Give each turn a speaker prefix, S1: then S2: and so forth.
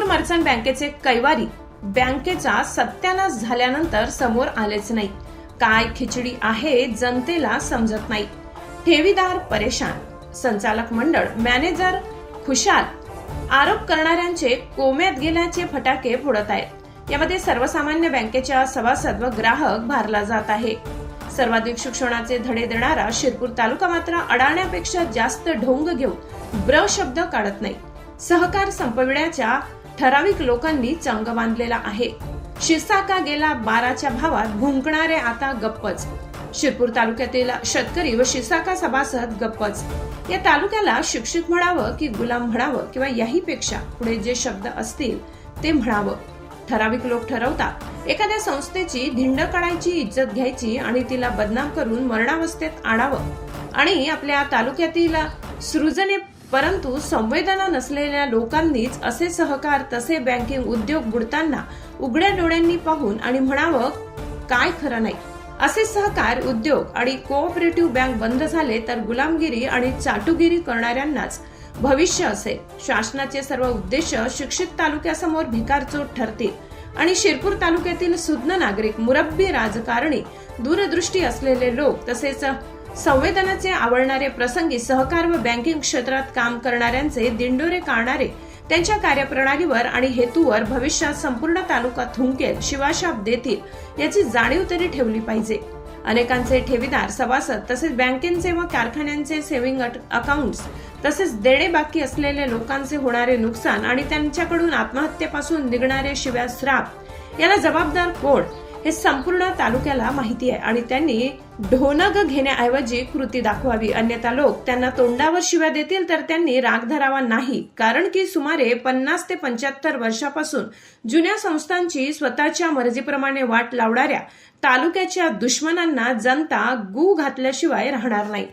S1: Singapore merchant बँकेचे कैवारी. बँकेचा सत्यानाश झाल्यानंतर समोर आलेच नाही. काय खिचडी आहे जनतेला समजत नाही. ठेवीदार परेशान. संचालक मंडळ मॅनेजर खुशाल. आरोप करणाऱ्यांचे कोम्यात गेल्याचे फटाके फोडत आहेत. यामध्ये सर्वसामान्य बँकेच्या सभासद व ग्राहक भारला जात आहे. सर्वाधिक शिक्षणाचे धडे देणारा शिरपूर तालुका मात्र अडाण्यापेक्षा जास्त ढोंग घेऊन ब्र शब्द काढत नाही. सहकार संपविण्याच्या ठराविक लोकांनी चंग बांधलेला आहे. शिसाका गेला बाराच्या भावात भुंकणारे आता गप्पच. शिरपूर तालुक्यातील शेतकरी व शिसाका सभासद गप्पच. या तालुक्याला शिक्षित म्हणावं की गुलाम म्हणावं किंवा याहीपेक्षा पुढे जे शब्द असतील ते म्हणावं. ठराविक लोक ठरवतात एखाद्या संस्थेची धिंड काढायची इज्जत घ्यायची आणि तिला बदनाम करून मरणावस्थेत आणावं. आणि आपल्या तालुक्यातील सृजने परंतु संवेदना नसलेल्या लोकांनीच असे सहकार तसे बँकिंग उद्योग बुडताना उघड्या डोळ्यांनी पाहून आणि म्हणावं काय खरं नाही. असे सहकार उद्योग आणि कोऑपरेटिव्ह बँक बंद झाले तर गुलामगिरी आणि चाटुगिरी करणाऱ्यांनाच भविष्य असेल. शासनाचे सर्व उद्देश शिक्षित तालुक्यासमोर भिकारचोट ठरतील आणि शिरपूर तालुक्यातील सुज्ञ नागरिक मुरब्बी राजकारणी दूरदृष्टी असलेले लोक तसेच संवेदनाचे आवडणारे प्रसंगी सहकार व बँकिंग क्षेत्रात काम करणाऱ्यांचे दिंडोरे काढणारे त्यांच्या कार्यप्रणालीवर आणि हेतूवर भविष्यात संपूर्ण तालुका थुंकेल शिवाशाप देतील याची जाणीव तरी ठेवली पाहिजे. अनेकांचे ठेवीदार सभासद तसेच बँकेचे व कारखान्यांचे सेव्हिंग अकाउंट्स तसेच देणे बाकी असलेल्या लोकांचे होणारे नुकसान आणि त्यांच्याकडून आत्महत्येपासून निघणारे शिव्या श्राप याला जबाबदार कोण? हे संपूर्ण तालुक्याला माहिती आहे आणि त्यांनी ढोनग घेण्याऐवजी कृती दाखवावी. अन्यथा लोक त्यांना तोंडावर शिव्या देतील तर त्यांनी राग धरावा नाही. कारण की सुमारे पन्नास ते पंच्याहत्तर वर्षापासून जुन्या संस्थांची स्वतःच्या मर्जीप्रमाणे वाट लावणाऱ्या तालुक्याच्या दुश्मनांना जनता गू घातल्याशिवाय राहणार नाही.